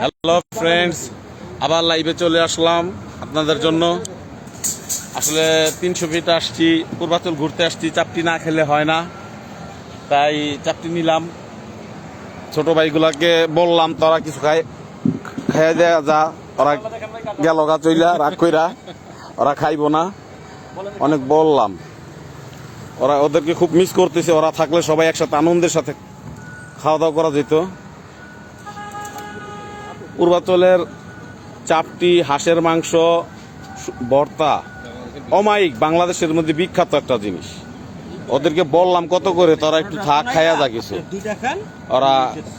Hello friends আবার লাইভে চলে আসলাম আপনাদের জন্য। আসলে তিনশো ফিট আসছি, পূর্বাচল ঘুরতে আসছি, চাপটি না খেলে হয় না। তাই চাপটি নিলাম। ছোট ভাইগুলাকে বললাম, তোরা কিছু খাই খাইয়া দেয়া যা। ওরা গেল গা চইলা, রাগ কইরা, ওরা খাইবো না। অনেক বললাম। ওরা ওদেরকে খুব মিস করতেছে, ওরা থাকলে সবাই একসাথে আনন্দের সাথে খাওয়া দাওয়া করা যেত। পূর্বাচলের চাপটি, হাঁসের মাংস ভর্তা, অমায়িক বাংলাদেশের মধ্যে বিখ্যাত একটা জিনিস। ওদেরকে বললাম, কত করে? তোরা একটু থাক, খাইয়া যা কিছু। ওরা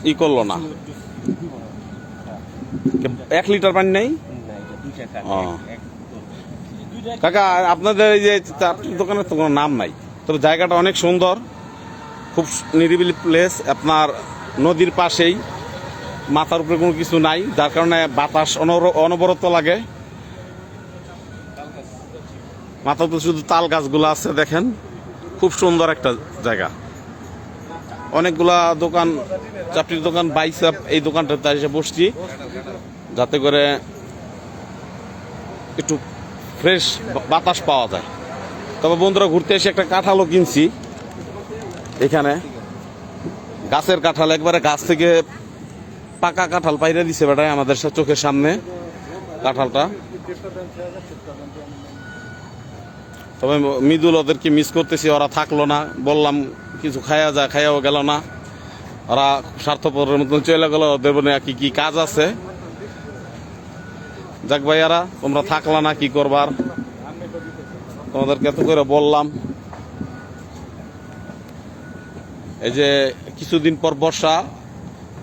ই করল না। এক লিটার পানি নেই? কাকা, আপনাদের এই যে চাপটির দোকানের তো কোনো নাম নাই। তবে জায়গাটা অনেক সুন্দর, খুব নিরিবিলি প্লেস আপনার নদীর পাশেই মাথার উপরে কোনো কিছু নাই, যার কারণে বাতাস অনবরত লাগে। মাথার উপরে শুধু তাল গাছগুলো আছে, দেখেন। খুব সুন্দর একটা জায়গা। অনেকগুলা দোকান, চাপটির দোকান, বাইসাপ, এই দোকানটাতে এসে বসছি, যাতে করে একটু ফ্রেশ বাতাস পাওয়া যায়। তবে বন্ধুরা, ঘুরতে এসে একটা কাঁঠালও কিনছি। এখানে। গাছের কাঁঠাল, একবারে গাছ থেকে পাকা কাঁঠাল পাইরে দিছে বেটায় আমাদের চোখের সামনে কাঁঠালটা। তবে মৃদুল ওদেরকে মিস করতেছি, ওরা থাকল না। বললাম, কিছু খায়া যায় খায়াও গেল না। ওরা স্বার্থপরের মতন চলে গেল, ওদের মনে কি কি কাজ আছে? যাক ভাইয়ারা, তোমরা থাকলা না, কি করবার? তোমাদেরকে এত করে বললাম। এই যে, কিছুদিন পর বর্ষা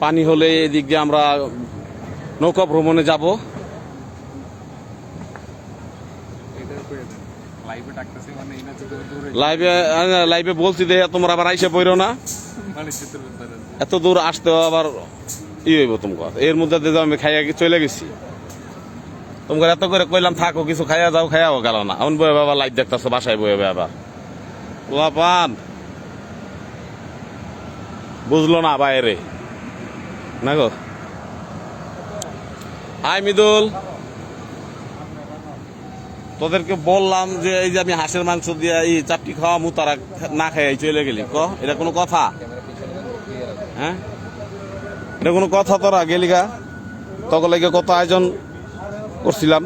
পানি হলে এদিক দিয়ে আমরা নৌকা ভ্রমণে যাব। লাইভে লাইভে লাইভে বলছি দেখে তোমরা আবার আইসে পড়ো না। এত দূর আসতে আবার ই হইব তোমার এর মধ্যে আমি খাইয়া চলে গেছি। তোমার এত করে কইলাম, থাকো কিছু খাইয়া যাও খাইয়াও গেল না। এমন বয়ে বাবা লাইট দেখতেছো, বাসায় বয়ে আবার ওলা পান বুঝলো না বাইরে। না গো। হাই মিদুল। তোদেরকে বললাম যে এই যে আমি হাঁসের মাংস দিয়ে এই চাপটি খাওয়া মু তারা না খাই চলে গেলি। ক? এটা কোনো কথা? হ্যাঁ? এটা কোনো কথা তোরা গেলিগা তখন লাগে কত আয়োজন করছিলাম।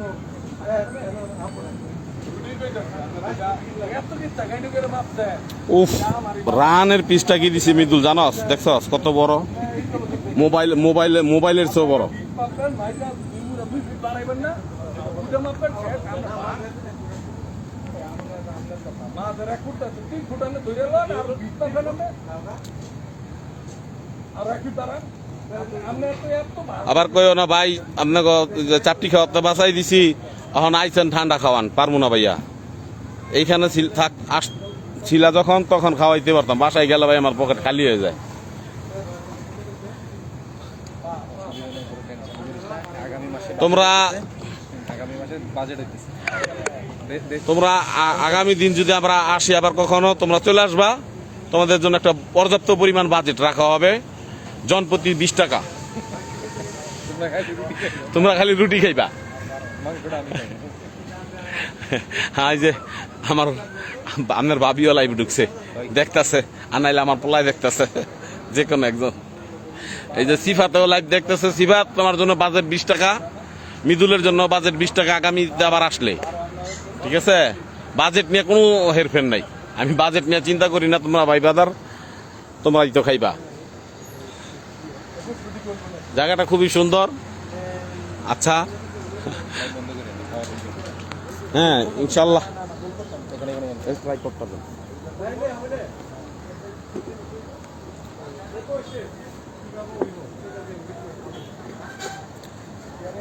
উফ, রানের পিসটা কি দিছি মৃদুল? জানস? দেখছস কত বড়? মোবাইল মোবাইল, মোবাইলের চেয়েও বড়। আবার কইও না, ভাই, আপনাকে চাপটি খাওয়াতে বাঁচাই দিছি। এখন আইছেন ঠান্ডা খাওয়ান, পারব না ভাইয়া। এইখানে থাক ছিলা যখন, তখন খাওয়াইতে পারতাম। বাসায় গেলে ভাই আমার পকেট খালি হয়ে যায় আগামী মাসে তোমরা তোমরা আগামী দিন যদি আমরা আসি আবার কখনো তোমরা চলে আসবা। তোমাদের জন্য একটা পর্যাপ্ত পরিমাণ বাজেট রাখা হবে। জনপ্রতি বিশ টাকা। তোমরা খালি রুটি খাইবা। হ্যাঁ যে আমার আপনার ভাবিও লাইভ ঢুকছে। দেখতাছে আর নাইলে আমার পোলায় দেখতাছে। যে কোনো একজন। এই যে সিফাতেও লাইভ দেখতেছে। সিফাত তোমার জন্য বাজেট বিশ টাকা। মিদুলের জন্য বাজেট বিশ টাকা আগামী আবার আসলে। ঠিক আছে? বাজেট নিয়ে কোনো হেরফের নাই। আমি বাজেট নিয়ে চিন্তা করি না, তোমরা ভাই বাদার তোমরাই তো খাইবা। জায়গাটা খুবই সুন্দর। আচ্ছা। হ্যাঁ ইনশাল্লাহ হবে হুম, হুম। লাইভ চলবে লাইভ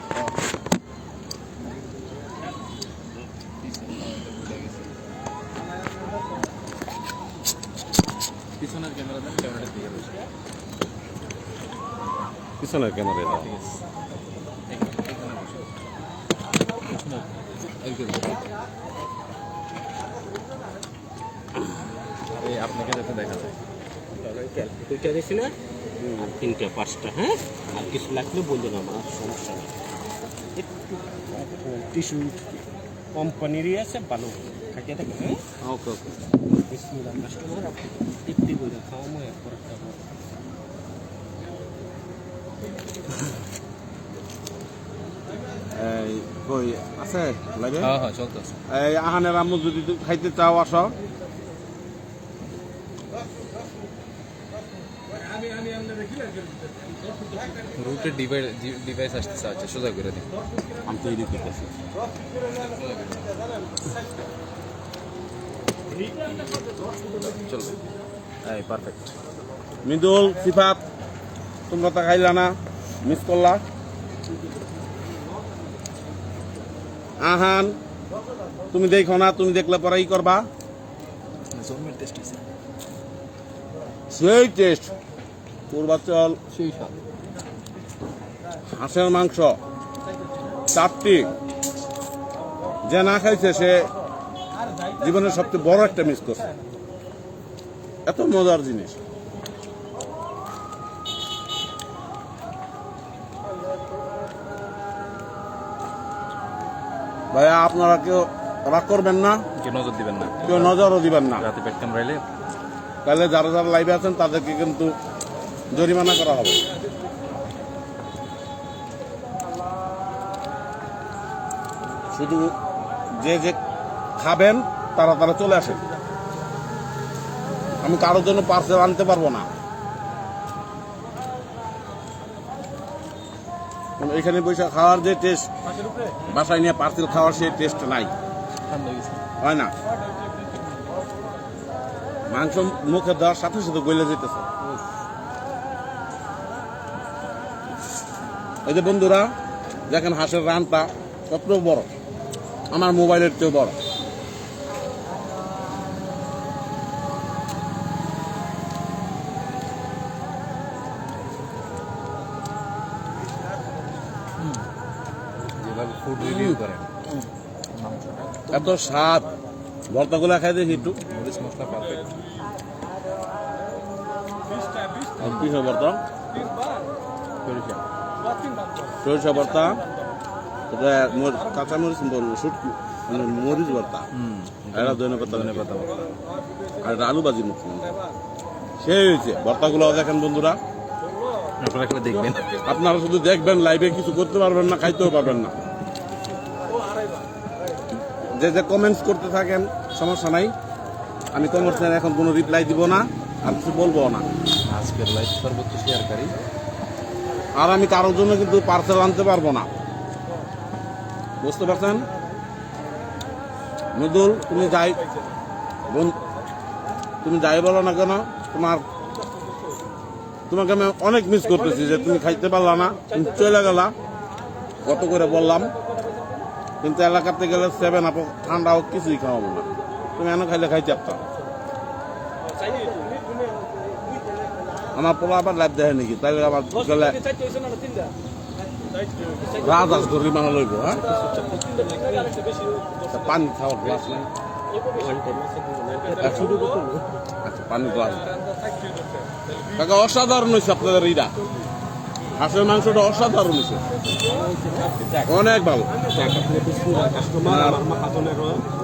পিছনের ক্যামেরা দাও ঠিক আছে বসে এইদিকে বসে। আরে আপনাকে যাতে দেখা যায়। দুইটা দিছি না? আর তিনটা পাঁচটা হ্যাঁ? আর কিছু লাগলে বললেন আমার সমস্যা নেই। একটু টিস্যু কোম্পানিরই আছে ভালো খাইতে থাকে হ্যাঁ? ওকে ওকে। বিসমিল্লাহ কাস্টমার তৃপ্তি করে একবার একটা এই কই আছে? লাগে? হ্যাঁ হ্যাঁ চলতেছে। এই আহানের আম্মু যদি খাইতে চাও আসো। রুটের ডিভাইস ডিভাইস আসতেছে আচ্ছা সোজা করে দিন আমি তৈরি করতেছি চলবে। এই পারফেক্ট মৃদুল সিফাত। তোমরা তো খাইলা না মিস করলা। আহান তুমি দেখো না তুমি দেখলে পরে ই করবা। সেই টেস্ট পূর্বাচল হাঁসের মাংস। চারটি। যে না খাইছে সে জীবনের সবচেয়ে বড় একটা মিস করছে। এত মজার জিনিস। ভাইয়া আপনারা কেউ রাগ করবেন না। কেউ নজর দিবেন না। কেউ নজরও দিবেন না। রাতে পেট কামড়াইলে তাহলে যারা যারা লাইভে আছেন তাদেরকে কিন্তু জরিমানা করা হবে। শুধু যে যে খাবেন তারা তারা চলে আসেন আমি কারোর জন্য পার্সেল আনতে পারব না। এখানে বসে খাওয়ার যে টেস্ট বাসায় নিয়ে পার্সেল খাওয়ার সেই টেস্ট নাই। হয় না? মাংস মুখে দেওয়ার সাথে সাথে গলে যেতেছে। এই যে বন্ধুরা দেখেন হাঁসের রানটা কত বড়। আমার মোবাইলের চেয়ে বড়। এত স্বাদ। ভর্তাগুলা খাই দেখি একটু মরিচ মশলা পারফেক্ট ভর্তা সরিষা সরিষা ভর্তা কাঁচা মরিচ শুটকি মানে মরিচ ভর্তা হুম এটা ধনে পাতা। ধনে পাতা। ভর্তা। আর এটা আলু ভাজি মুখ সেই হয়েছে ভর্তাগুলো দেখেন বন্ধুরা। আপনারা দেখবেন। আপনারা শুধু দেখবেন লাইভে কিছু করতে পারবেন না খাইতেও পারবেন না। যে যে কমেন্টস করতে থাকেন সমস্যা নাই। আমি কমেন্টসের এখন কোনো রিপ্লাই দিব না আর কিছু বলব না। আজকের লাইভ সর্বোচ্চ শেয়ারকারী। আর আমি কারোর জন্য কিন্তু পার্সেল আনতে পারব না। বুঝতে পারছেন? মৃদুল তুমি যাই তুমি যাই বলো না কেন? তোমার তোমাকে আমি অনেক মিস করতেছি যে তুমি খাইতে পারলা না তুমি চলে গেলা। কত করে বললাম? কিন্তু এলাকাতে গেলে সেভেন আপ ঠান্ডা হোক, কিছুই খাওয়াবো না। তুমি এনে খাইলে খাইতে পারতাম আমার পোলা আবার লাইভ দেখে নাকি তাইলে আবার গেলে রাজাস ধরি মানে লইব হ্যাঁ? পানি খাওয়ার গ্লাস নাই। আচ্ছা পানি গ্লাস অসাধারণ হয়েছে আপনাদের ইটা হাঁসের মাংসটা অসাধারণ হয়েছে অনেক ভালো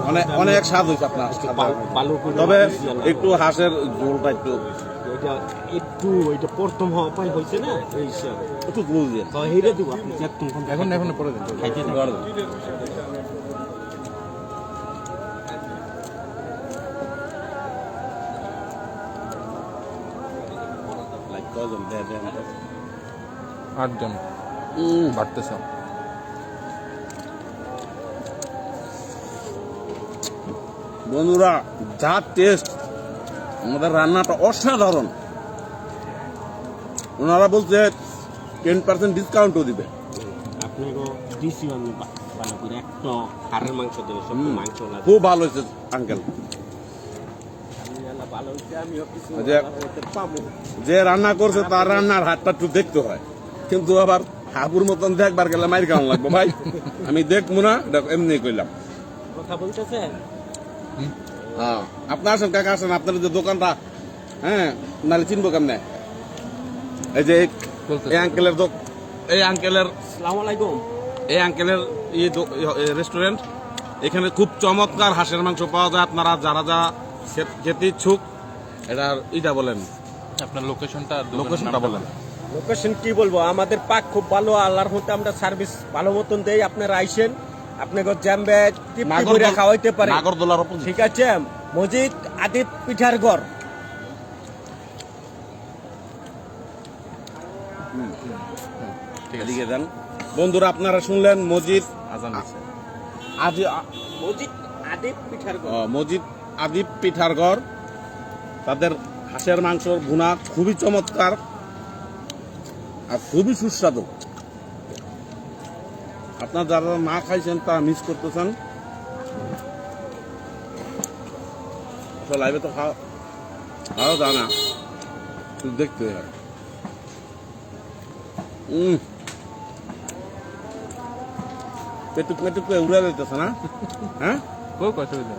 অনেক অনেক স্বাদ হয়েছে আপনার তবে একটু হাঁসের ঝোলটা একটু এটা একটু প্রথম হওয়া পাই হয়েছে না এই হিসাবে একটু ঝোল দিয়ে তো হেরে দিব আপনি এখন এখন পরে দেন খাইতে করে দেন। Like কজন? দেন, দেন, দেন। আটজন। উম, বাড়তেছে। বন্ধুরা যা টেস্ট আমাদের রান্নাটা অসাধারণ। ওনারা বলছে টেন পার্সেন্ট ডিসকাউন্টও দিবে। খুব ভালো হয়েছে আঙ্কেল পাবো যে রান্না করছে তার রান্নার হাতটা একটু দেখতে হয়। কিন্তু আবার হাবুর মতন দেখবার গেলে মাইর কেমন লাগবে ভাই। আমি দেখব না এটা এমনি কইলাম। কথা বলতেছেন? হ্যাঁ। আপনি আসেন কাকা আসেন আপনার যে দোকানটা হ্যাঁ নাহলে চিনবো কেমনে? এই যে এই- আঙ্কেলের এই আঙ্কেলের আলাইকুম। এই আঙ্কেলের এই রেস্টুরেন্ট এখানে খুব চমৎকার হাঁসের মাংস পাওয়া যায়। আপনারা যারা যা খেতে ইচ্ছুক এটার ইটা বলেন। আপনার লোকেশনটা লোকেশনটা বলেন। লোকেশন কি বলব? আমাদের পাক খুব ভালো আল্লাহর মধ্যে আমরা সার্ভিস ভালো মতন দেই। আপনারা আইসেন আপনাকে জ্যাম্বে টিপটি করে খাওয়াইতে পারে। নাগরদোলার ঠিক আছে? আদিত পিঠার ঘর। এদিকে বন্ধুরা আপনারা শুনলেন আজি মসজিদ আদিত পিঠার ঘর। পিঠার ঘর। তাদের হাঁসের মাংসর ভুনা খুবই চমৎকার। আর খুবই সুস্বাদু। আপনার যারা না খাইছেন তা মিস করতেছেন। লাইভে তো খাওয়া খাওয়া যায় দেখতে পেটুক পেটুক উড়ে যাইতেছে না? হ্যাঁ? খুব অসুবিধা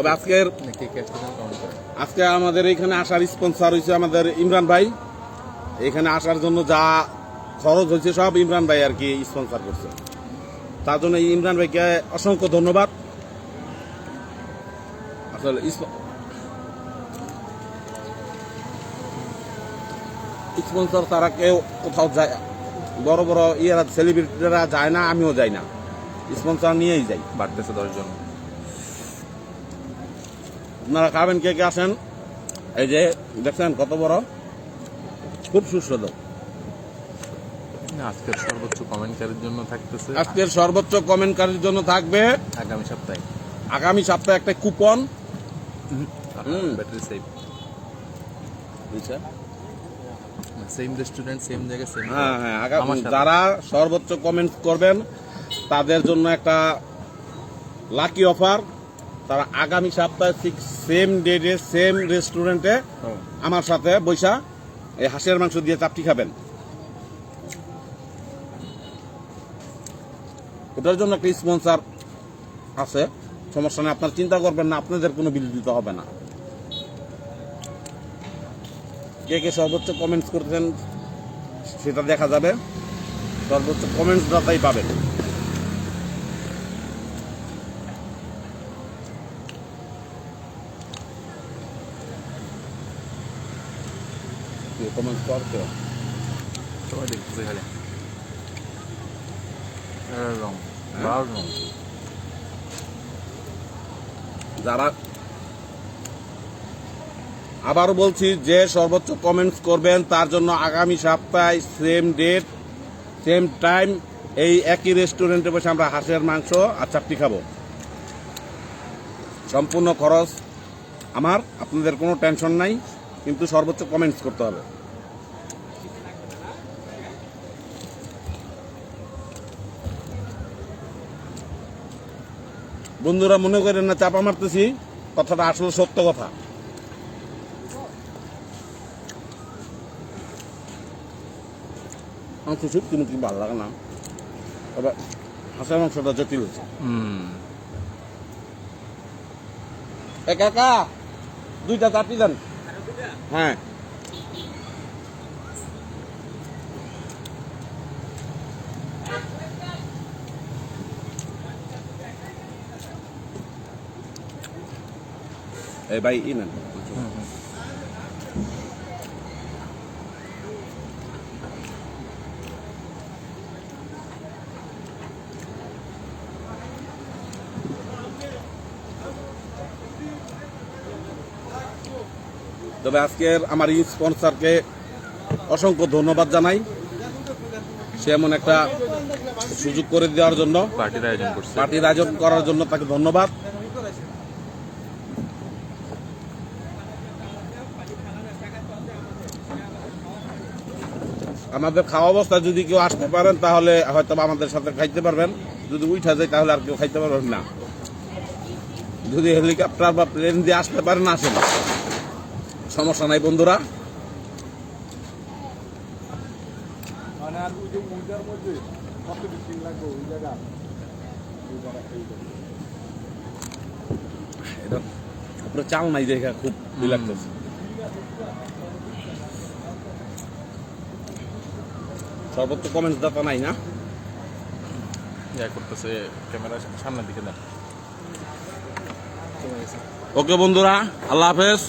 তবে আজকের আজকে আমাদের এখানে আসার স্পন্সর হয়েছে আমাদের ইমরান ভাই। এখানে আসার জন্য যা খরচ হয়েছে সব ইমরান ভাই আর কি স্পন্সর করছে। তার জন্য ইমরান ভাইকে অসংখ্য ধন্যবাদ। আসলে স্পন্সর তারা কেউ কোথাও যায় বড় বড় ইয়েরা সেলিব্রিটিরা যায় না, আমিও যাই না। স্পন্সর নিয়েই যাই বাড়তেছে দশজন। আপনারা খাবেন কে কে আসেন এই যে দেখছেন কত বড়? খুব সুস্বাদু। আজকের সর্বোচ্চ কমেন্টকারীর জন্য থাকতেছে আজকের সর্বোচ্চ কমেন্টকারীর জন্য থাকবে আগামী সপ্তাহে। আগামী সপ্তাহে একটা coupon. Battery save. Same restaurant same জায়গায় সেম হ্যাঁ হ্যাঁ যারা সর্বোচ্চ কমেন্ট করবেন তাদের জন্য একটা লাকি অফার তারা আগামী সপ্তাহে ঠিক সেম ডেটে সেম রেস্টুরেন্টে আমার সাথে বৈশা এই হাঁসের মাংস দিয়ে চাপটি খাবেন। ওটার জন্য একটা স্পন্সার আছে। সমস্যা নেই আপনার চিন্তা করবেন না আপনাদের কোনো বিল দিতে হবে না। কে কে সর্বোচ্চ কমেন্টস করতেছেন সেটা দেখা যাবে। সর্বোচ্চ কমেন্টস দাতাই পাবেন। কমেন্টস করতে সবাই দেখতেছে খালি রং লাল রং যারা আবারও বলছি যে সর্বোচ্চ কমেন্টস করবেন তার জন্য আগামী সপ্তাহে সেম ডেট সেম টাইম এই একই রেস্টুরেন্টে বসে আমরা হাঁসের মাংস আর চাপটি খাব। সম্পূর্ণ খরচ আমার আপনাদের কোনো টেনশন নাই কিন্তু সর্বোচ্চ কমেন্টস করতে হবে। বন্ধুরা মনে করেন না চাপা মারতেছি কথাটা আসলে সত্য কথা। মাংস সত্যি মুখি ভালো লাগে না। তবে হাঁসের মাংসটা জটিল হচ্ছে হুম। এ কাকা দুইটা চারটি দেন। হ্যাঁ। ভাই ই নেন তবে আজকের আমার এই স্পন্সরকে অসংখ্য ধন্যবাদ জানাই। সে এমন একটা সুযোগ করে দেওয়ার জন্য পার্টির আয়োজন করছে। পার্টির আয়োজন করার জন্য তাকে ধন্যবাদ। আমাদের খাওয়া অবস্থা যদি কেউ আসতে পারেন তাহলে হয়তো আমাদের সাথে খাইতে পারবেন। যদি উঠা যায় তাহলে আর কেউ খাইতে পারবেন না। যদি হেলিকপ্টার বা প্লেন দিয়ে আসতে পারেন আসেন। সমস্যা নাই বন্ধুরা। মানে আপনার চাল নাই দেখা খুব ই লাগতেছে। সর্বোচ্চ কমেন্টস দাতা নাই না? ইয়া করতেছে ক্যামেরা সামনের দিকে দেন। ওকে বন্ধুরা আল্লাহ হাফেজ।